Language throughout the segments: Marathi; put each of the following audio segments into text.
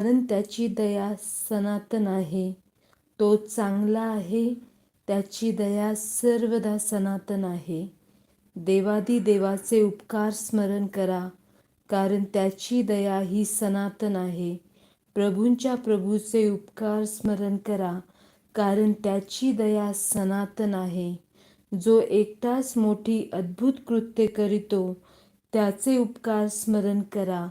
कारण त्याची दया सनातन आहे. तो चांगला आहे त्याची दया सर्वदा सनातन आहे. देवादी देवाचे उपकार स्मरण करा कारण त्याची दया ही सनातन आहे. प्रभूंच्या प्रभूचे उपकार स्मरण करा कारण त्याची दया सनातन आहे. जो एकटाच मोठी अद्भुत कृत्य करीतो त्याचे उपकार स्मरण करा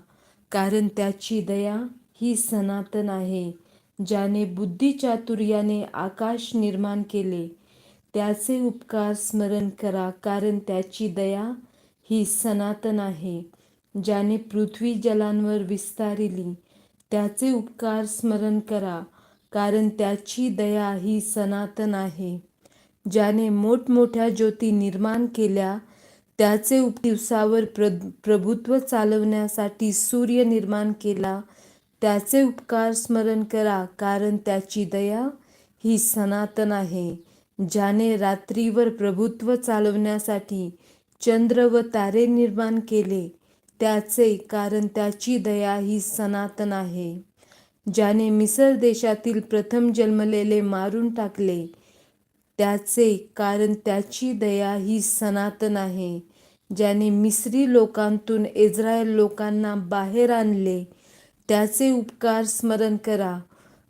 कारण त्याची दया ही सनातन आहे ज्याने बुद्धिचातुर्याने आकाश निर्माण केले. त्याचे उपकार स्मरण करा कारण त्याची दया ही सनातन आहे ज्याने पृथ्वी जलांवर विस्तारिली. त्याचे उपकार स्मरण करा कारण त्याची दया ही सनातन आहे ज्याने मोठमोठ्या ज्योती निर्माण केल्या. त्याचे उप दिवसावर प्र प्रभुत्व चालवण्यासाठी सूर्य निर्माण केला. त्याचे उपकार स्मरण करा कारण त्याची दया ही सनातन आहे ज्याने रात्रीवर प्रभुत्व चालवण्यासाठी चंद्र व तारे निर्माण केले. त्याचे कारण त्याची दया ही सनातन आहे ज्याने मिसर देशातील प्रथम जन्मलेले मारून टाकले. त्याचे कारण त्याची दया ही सनातन आहे ज्याने मिसरी लोकांतून इस्रायल लोकांना बाहेर आणले. त्याचे उपकार स्मरण करा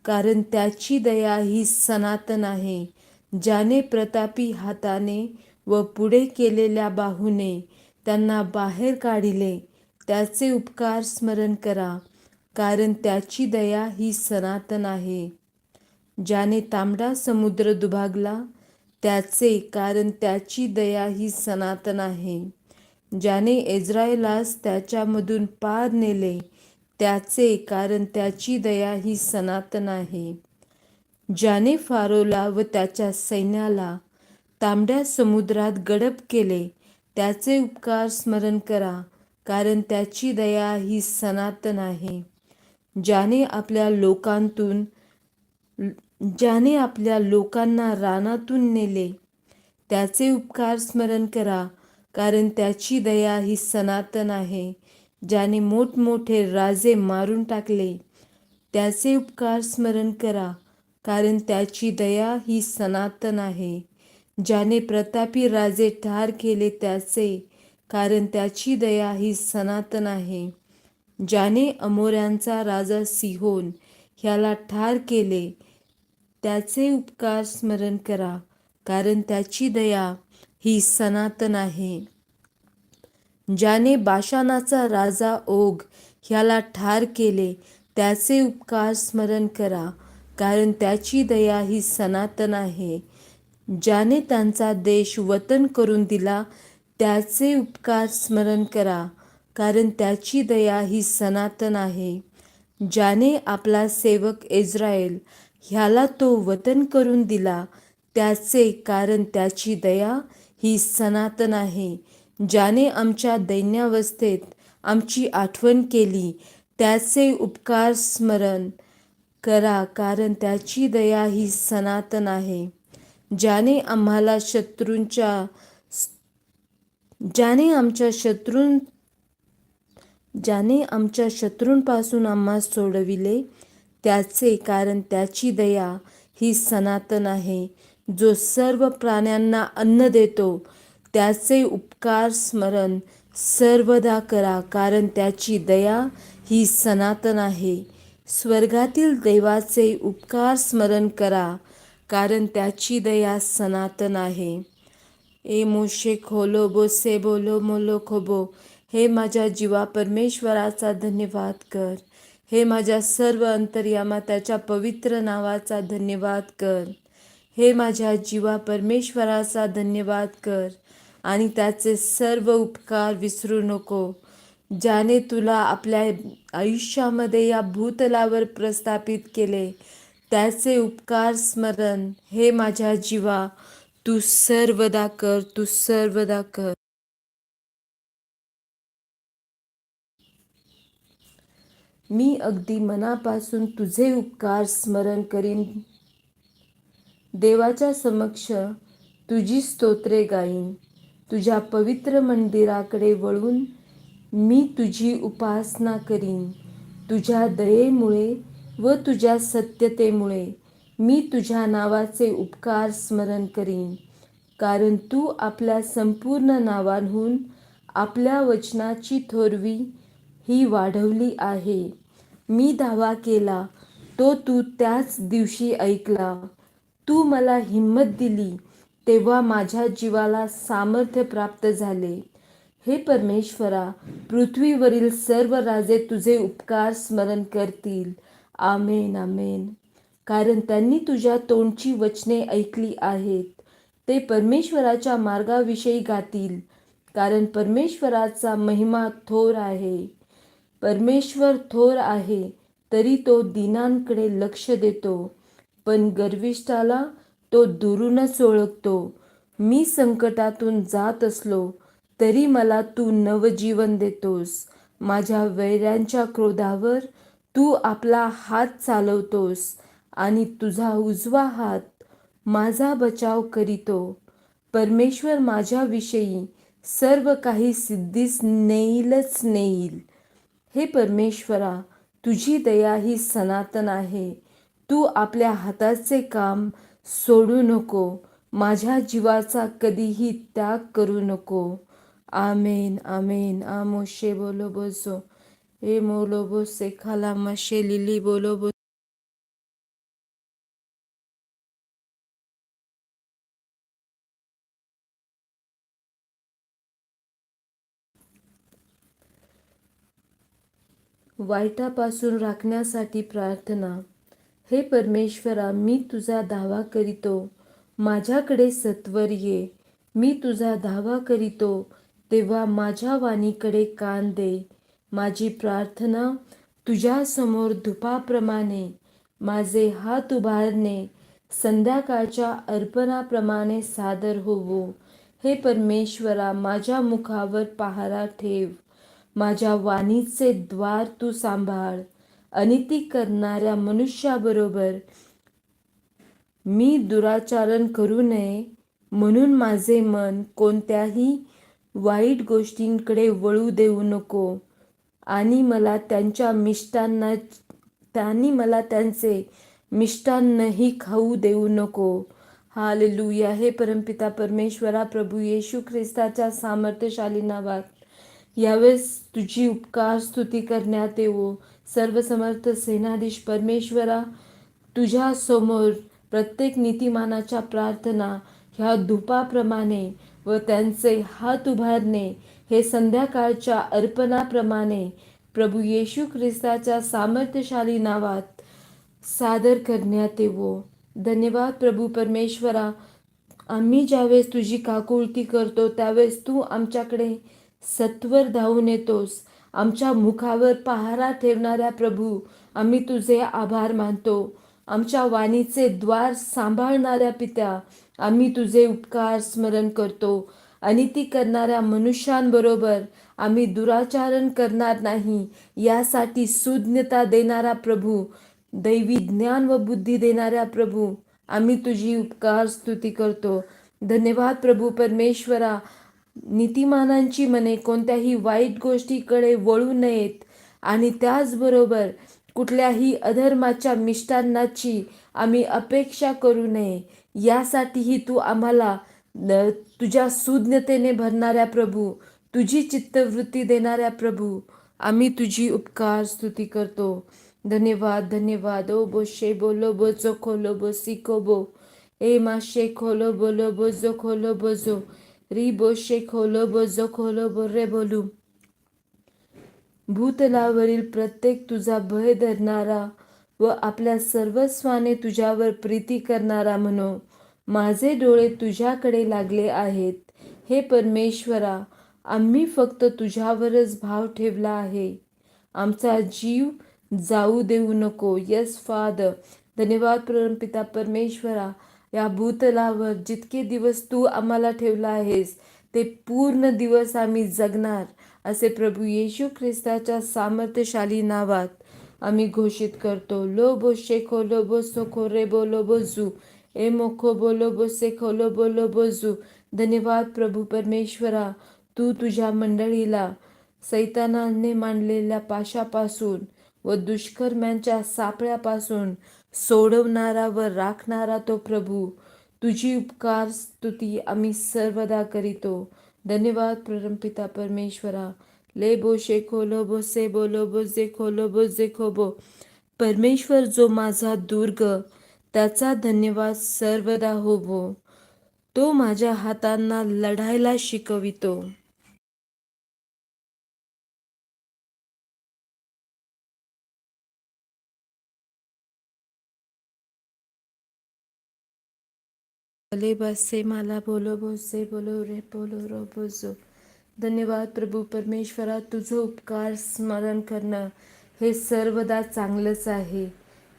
कारण त्याची दया ही सनातन आहे ज्याने प्रतापी हाताने व पुढे केलेल्या बाहूने त्यांना बाहेर काढिले. त्याचे उपकार स्मरण करा कारण त्याची दया ही सनातन आहे. ज्याने तांबडा समुद्र दुभागला त्याचे कारण त्याची दया ही सनातन आहे. ज्याने इस्रायलास त्याच्यामधून पार नेले त्याचे कारण त्याची दया ही सनातन आहे. ज्याने फारोला व त्याच्या सैन्याला तांबड्या समुद्रात गडप केले त्याचे उपकार स्मरण करा कारण त्याची दया ही सनातन आहे. ज्याने आपल्या लोकांतून ज्याने आपल्या लोकांना रानातून नेले त्याचे उपकार स्मरण करा कारण त्याची दया ही सनातन आहे. ज्याने मोठमोठे राजे मारून टाकले. त्याचे उपकार स्मरण करा कारण त्याची दया ही सनातन आहे. ज्याने प्रतापी राजे ठार केले त्याचे कारण त्याची दया ही सनातन आहे. ज्याने अमोऱ्यांचा राजा सिहोन ह्याला ठार केले त्याचे उपकार स्मरण करा कारण त्याची दया ही सनातन आहे. ज्याने बाशानाचा राजा ओघ ह्याला ठार केले त्याचे उपकार स्मरण करा कारण त्याची दया ही सनातन आहे. ज्याने त्यांचा देश वतन करून दिला त्याचे उपकार स्मरण करा कारण त्याची दया ही सनातन आहे. ज्याने आपला सेवक इस्रायल ह्याला तो वतन करून दिला त्याचे कारण त्याची दया ही सनातन आहे. ज्याने आमच्या दैन्यावस्थेत आमची आठवण केली त्याचे उपकार स्मरण करा कारण त्याची दया ही सनातन आहे. ज्याने आम्हाला शत्रूंच्या ज्याने आमच्या शत्रूं ज्याने आमच्या शत्रूंपासून आम्हा सोडविले त्याचे कारण त्याची दया ही सनातन आहे जो सर्व प्राण्यांना अन्न देतो त्याचे उपकार स्मरण सर्वदा करा कारण त्याची दया ही सनातन आहे. स्वर्गातील देवाचे उपकार स्मरण करा कारण त्याची दया सनातन आहे. ए मोशे खोलो बोसे बोलो मोलो खोबो हे माझ्या जीवा परमेश्वराचा धन्यवाद कर. हे माझ्या सर्व अंतर्यामा त्याच्या पवित्र नावाचा धन्यवाद कर. हे माझ्या जीवा परमेश्वराचा धन्यवाद कर. आणि त्याचे सर्व उपकार विसरू नको. ज्याने तुला आपल्या आयुष्यामध्ये या भूतलावर प्रस्थापित केले त्याचे उपकार स्मरण हे माझ्या जीवा. तू सर्वदा कर तू सर्वदा कर. मी अगदी मनापासून तुझे उपकार स्मरण करीन. देवाच्या समक्ष तुझी स्तोत्रे गाईन. तुझ्या पवित्र मंदिराकडे वळून मी तुझी उपासना करीन. तुझ्या दयेमुळे व तुझ्या सत्यतेमुळे मी तुझ्या नावाचे उपकार स्मरण करीन. कारण तू आपल्या संपूर्ण नावांहून आपल्या वचनाची थोरवी ही वाढवली आहे. मी दावा केला तो तू त्याच दिवशी ऐकला. तू मला हिंमत दिली तेव्हा माझ्या जीवाला सामर्थ्य प्राप्त झाले. हे परमेश्वरा पृथ्वीवरील सर्व राजे तुझे उपकार स्मरण करतील. आमेन आमेन. कारण त्यांनी तुझ्या तोंडची वचने ऐकली आहेत. ते परमेश्वराच्या मार्गाविषयी गातील. कारण परमेश्वराचा महिमा थोर आहे. परमेश्वर थोर आहे तरी तो दिनांकडे लक्ष देतो. पण गर्विष्ठाला तो दुरूनच ओळखतो. मी संकटातून जात असलो तरी मला तू नवजीवन देतोस. माझ्या वैऱ्यांच्या क्रोधावर तू आपला हात चालवतोस आणि तुझा उजवा हात माझा बचाव करीतो. परमेश्वर माझ्याविषयी सर्व काही सिद्धीस नेईलच नेईल. हे परमेश्वरा तुझी दया ही सनातन आहे. तू आपल्या हाताचे काम सोडू नको. माझ्या जीवाचा कधीही त्याग करू नको. आमेन आमेन. आमोशे बोलो बोसो. ए मोलो बोसे खाला मशे लिली बोलो बो वाईटापासून राखण्यासाठी प्रार्थना. हे परमेश्वरा मी तुझा दावा करीतो. माझ्याकडे सत्वर ये. मी तुझा दावा करीतो. तेव्हा माझ्या वाणीकडे कान दे. माझी प्रार्थना तुझ्यासमोर धुपाप्रमाणे. माझे हात उभारणे. संध्याकाळच्या अर्पणाप्रमाणे सादर होवो. हे परमेश्वरा माझ्या मुखावर पहारा ठेव. माझ्या वाणीचे द्वार तू सांभाळ. अनिती करणाऱ्या मनुष्याबरोबर मी दुराचारण करू नये म्हणून माझे मन कोणत्याही वाईट गोष्टींकडे वळू देऊ नको. आणि मला त्यांच्या मिष्टांना त्यांनी मला त्यांचे मिष्टान्नही खाऊ देऊ नको. हालेलुया. हे परमपिता परमेश्वरा प्रभू येशू ख्रिस्ताच्या सामर्थ्यशाली नावात यावेळेस तुझी उपकार स्तुती करण्यात येवो. सर्वसमर्थ सेनाधीश परमेश्वरा तुझ्यासमोर प्रत्येक नीतिमानाच्या प्रार्थना ह्या धुपाप्रमाणे व त्यांचे हात उभारणे हे संध्याकाळच्या अर्पणाप्रमाणे प्रभू येशू ख्रिस्ताच्या सामर्थ्यशाली नावात सादर करण्यात येवो. धन्यवाद प्रभू परमेश्वरा. आम्ही ज्यावेळेस तुझी काकुळती करतो त्यावेळेस तू आमच्याकडे सत्वर धावून येतोस. आमच्या मुखावर पहारा ठेवणाऱ्या प्रभू आम्ही तुझे आभार मानतो. आमच्या वाणीचे द्वार सांभाळणाऱ्या पित्या आम्ही तुझे उपकार स्मरण करतो. अनिती करणाऱ्या मनुष्यांबरोबर आम्ही दुराचारण करणार नाही. यासाठी सुज्ञता देणारा प्रभू दैवी ज्ञान व बुद्धी देणाऱ्या प्रभू आम्ही तुझी उपकार स्तुती करतो. धन्यवाद प्रभू परमेश्वरा नीतिमानांची मने कोणत्याही वाईट गोष्टीकडे वळू नयेत. आणि त्याचबरोबर कुठल्याही अधर्माच्या मिष्टान्नाची आम्ही अपेक्षा करू नये. यासाठीही तू आम्हाला तुझ्या सुज्ञतेने भरणाऱ्या प्रभू तुझी चित्तवृत्ती देणाऱ्या प्रभू आम्ही तुझी उपकार स्तुती करतो. धन्यवाद धन्यवाद. ओ बो शे बोलो बो जो खोलो बो सिको बो. ए मा शे खोलो बोलो बो जो खोलो बो जो री बो शे खोलो रे बोलू भूतलावरील प्रत्येक तुझा भय धरणारा व आपल्या सर्वस्वाने तुझ्यावर प्रीती करणारा म्हणो. माझे डोळे तुझ्याकडे लागले आहेत. हे परमेश्वरा आम्ही फक्त तुझ्यावरच भाव ठेवला आहे. आमचा जीव जाऊ देऊ नको. यस फाद धन्यवाद परमपिता परमेश्वरा. या भूतलावर जितके दिवस तू आम्हाला ठेवला आहेस ते पूर्ण दिवस आम्ही जगणार असे प्रभू येशू ख्रिस्ताच्या सामर्थ्यशाली नावात आम्ही घोषित करतो. लोबो शेखो लोबो सोखो रे बोलो बोजू ए मोखो बोलो बो सेखो लो बोलो बोजू धन्यवाद प्रभू परमेश्वरा तू तुझ्या मंडळीला सैतानाने मांडलेल्या पाशापासून व दुष्कर्म्यांच्या सापळ्यापासून सोडवणारा व राखणारा तो प्रभू तुझी उपकार स्तुती आम्ही सर्वदा करीतो. धन्यवाद परमपिता परमेश्वरा. ले बो शेखो लो से बोलो बो जे खोलो बो जे खोबो परमेश्वर जो माझा दुर्ग त्याचा धन्यवाद सर्वदा होवो तो माझ्या हातांना लढायला शिकवितो. भले बसे मला बोलो बोसे बोलो रे बोलो रो बोजो। धन्यवाद प्रभू परमेश्वरा तुझं उपकार स्मरण करणं हे सर्वदा चांगलंच आहे।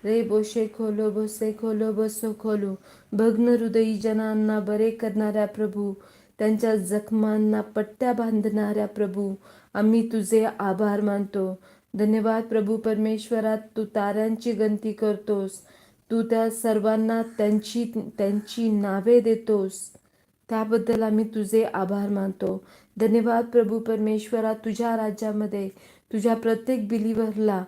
रे बोशे खोलो बोसे खोलो बसो खोलो। भग्न हृदयी जनांना बरे करणाऱ्या प्रभू त्यांच्या जखमांना पट्ट्या बांधणाऱ्या प्रभू आम्ही तुझे आभार मानतो। धन्यवाद प्रभू परमेश्वरात तू ताऱ्यांची गंती करतोस। तू त्या सर्वांना त्यांची त्यांची नावे देतोस. त्याबद्दल आम्ही तुझे आभार मानतो. धन्यवाद प्रभू परमेश्वरा तुझ्या राज्यामध्ये तुझ्या प्रत्येक बिलीवरला.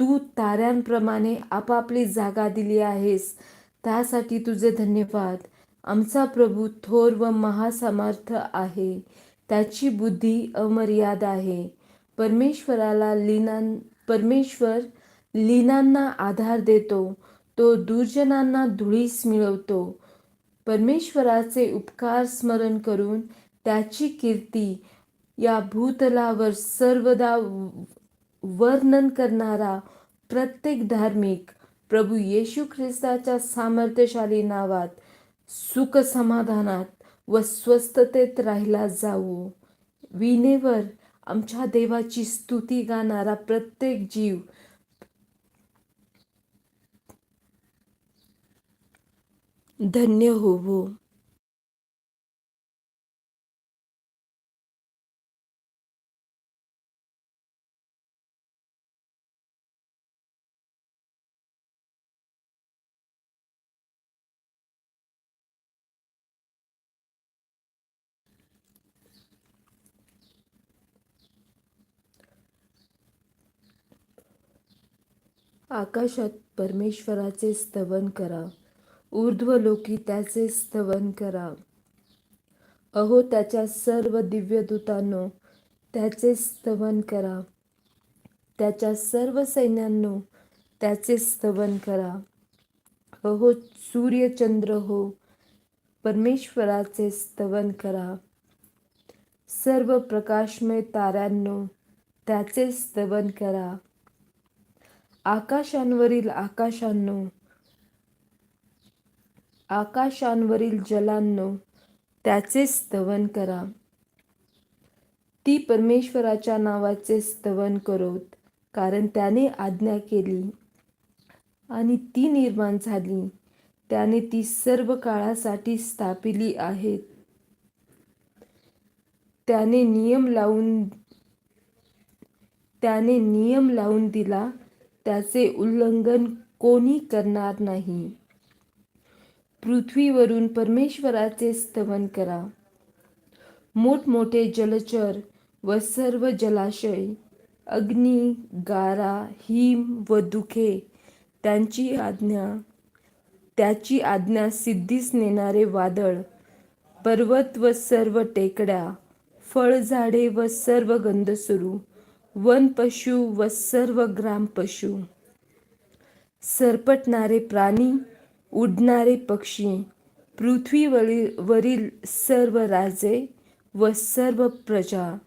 तू ताऱ्यांप्रमाणे आपापली जागा दिली आहेस. त्यासाठी तुझे धन्यवाद. आमचा प्रभू थोर व महासमर्थ आहे. त्याची बुद्धी अमर्याद आहे. परमेश्वराला लीनां परमेश्वर लीनांना आधार देतो. तो दुर्जनांना धुळीस मिळवतो. परमेश्वराचे उपकार स्मरण करून त्याची कीर्ती या भूतलावर सर्वदा वर्णन करणारा प्रत्येक धार्मिक प्रभू येशू ख्रिस्ताच्या सामर्थ्यशाली नावात सुख समाधानात व स्वस्थतेत राहिला जाऊ विनेवर आमच्या देवाची स्तुती गाणारा प्रत्येक जीव धन्य होवो. आकाशात परमेश्वराचे स्तवन करा. ऊर्ध्वलोकी त्याचे स्तवन करा. अहो त्याच्या सर्व दिव्यदूतांनो त्याचे स्तवन करा. त्याच्या सर्व सैन्यांनो त्याचे स्तवन करा. अहो सूर्यचंद्र हो परमेश्वराचे स्तवन करा. सर्व प्रकाशमय ताऱ्यांनो त्याचे स्तवन करा. आकाशांवरील आकाशांनो आकाशांवरील जलांनो त्याचे स्तवन करा. ती परमेश्वराच्या नावाचे स्तवन करोत कारण त्याने आज्ञा केली आणि ती निर्माण झाली. त्याने ती सर्व काळासाठी स्थापिली आहेत. त्याने नियम लावून त्याने नियम लावून दिला त्याचे उल्लंघन कोणी करणार नाही. पृथ्वीवरून परमेश्वराचे स्तवन करा. मोठमोठे जलचर व सर्व जलाशय अग्नी गारा हिम व दुखे त्यांची आज्ञा त्याची आज्ञा सिद्धीस नेणारे वादळ पर्वत व सर्व टेकड्या फळझाडे व सर्व गंधसुरू वन पशु व सर्व ग्राम पशु सरपटणारे प्राणी उडणारे पक्षी पृथ्वीवरील वरील सर्व राजे व सर्व प्रजा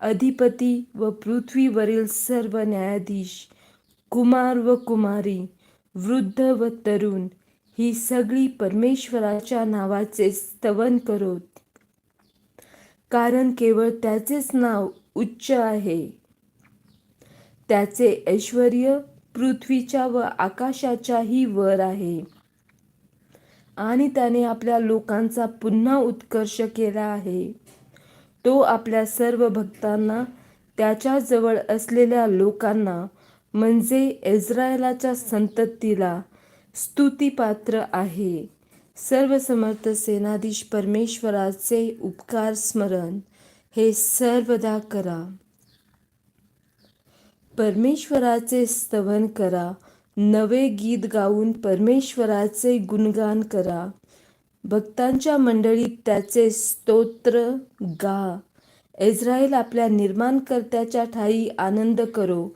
अधिपती व पृथ्वीवरील सर्व न्यायाधीश कुमार व कुमारी वृद्ध व तरुण ही सगळी परमेश्वराच्या नावाचे स्तवन करोत. कारण केवळ त्याचेच नाव उच्च आहे. त्याचे ऐश्वर पृथ्वीच्या व आकाशाच्याही वर आहे. आणि त्याने आपल्या लोकांचा पुन्हा उत्कर्ष केला आहे. तो आपल्या सर्व भक्तांना त्याच्याजवळ असलेल्या लोकांना म्हणजे इस्रायलाच्या संततीला स्तुतीपात्र आहे. सर्व समर्थ सेनाधीश परमेश्वराचे उपकार स्मरण हे सर्वदा करा. परमेश्वराचे स्तवन करा. नवे गीत गाऊन परमेश्वराचे गुणगान करा. भक्तांच्या मंडळीत त्याचे स्तोत्र गा. इस्रायल आपल्या निर्माणकर्त्याच्या ठाई आनंद करो.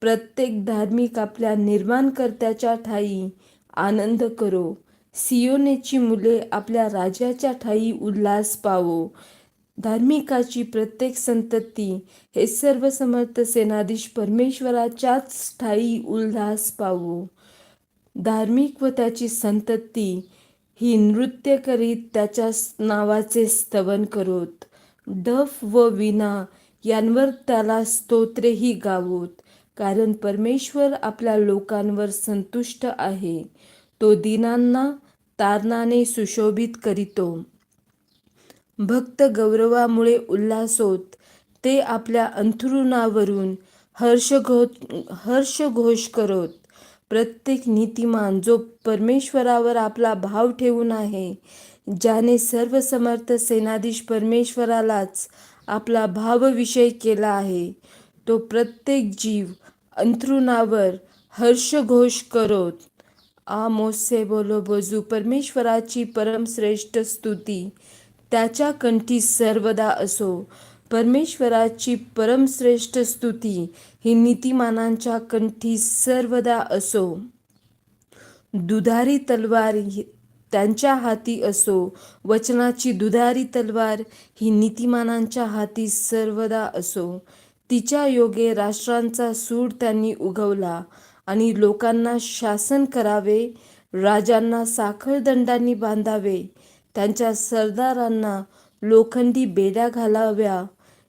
प्रत्येक धार्मिक आपल्या निर्माणकर्त्याच्या ठाई आनंद करो. सियोनेची मुले आपल्या राजाच्या ठाई उल्हास पावो. धार्मिकाची प्रत्येक संतती हे सर्व समर्थ सेनाधीश परमेश्वराच्याच ठाई उल्हास पावो धार्मिक व त्याची संतती ही नृत्य करीत त्याच्या नावाचे स्तवन करोत. डफ व विना यांवर त्याला स्तोत्रेही गावोत कारण परमेश्वर आपल्या लोकांवर संतुष्ट आहे. तो दिनांना तारणाने सुशोभित करीतो. भक्त गौरवामुळे उल्हासोत ते आपल्या अंथरुणावरून हर्षघो हर्षघोष करत प्रत्येक नीतिमान जो परमेश्वरावर आपला भाव ठेवून आहे ज्याने सर्व समर्थ सेनाधीश परमेश्वरालाच आपला भावविषय केला आहे तो प्रत्येक जीव अंथरुणावर हर्षघोष करत. आमोसे बोलो बोजू परमेश्वराची परमश्रेष्ठ स्तुती. त्याच्या कंठी सर्वदा असो. परमेश्वराची परमश्रेष्ठ स्तुती ही नीतिमानांच्या कंठी सर्वदा असो. दुधारी तलवार ही त्यांच्या हाती असो. वचनाची दुधारी तलवार ही नीतिमानांच्या हाती सर्वदा असो. तिच्या योगे राष्ट्रांचा सूड त्यांनी उगवला आणि लोकांना शासन करावे राजांना साखळदंडांनी बांधावे. त्यांच्या सरदारांना लोखंडी बेड्या घालाव्या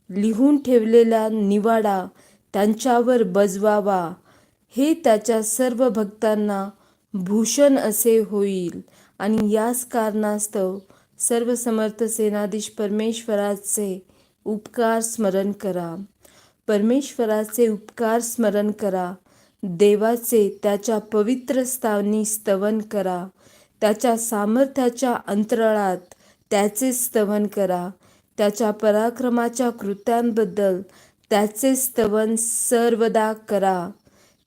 लिहून ठेवलेला निवाडा त्यांच्यावर बजवावा. हे त्याच्या सर्व भक्तांना भूषण असे होईल आणि याच कारणास्तव सर्व समर्थ सेनाधीश परमेश्वराचे उपकार स्मरण करा. परमेश्वराचे उपकार स्मरण करा. देवाचे त्याच्या पवित्र स्थानी स्तवन करा. त्याच्या सामर्थ्याच्या अंतराळात त्याचे स्तवन करा. त्याच्या पराक्रमाच्या कृत्यांबद्दल त्याचे स्तवन सर्वदा करा.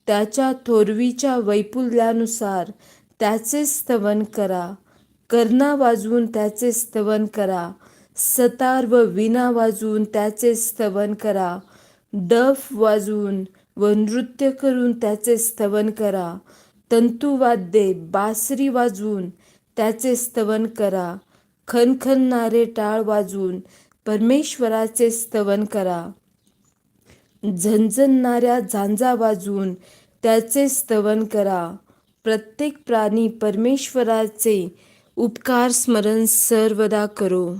त्याच्या थोरवीच्या वैपुल्यानुसार त्याचे स्तवन करा. कर्णा वाजवून त्याचे स्तवन करा. सतार व विना वाजवून त्याचे स्तवन करा. डफ वाजवून व नृत्य करून त्याचे स्तवन करा. तंतुवाद्ये बासरी वाजवून त्याचे स्तवन करा. खनखनणारे टाळ वाजवून परमेश्वराचे स्तवन करा. झंझणणाऱ्या झांजा वाजवून त्याचे स्तवन करा. प्रत्येक प्राणी परमेश्वराचे उपकार स्मरण सर्वदा करो.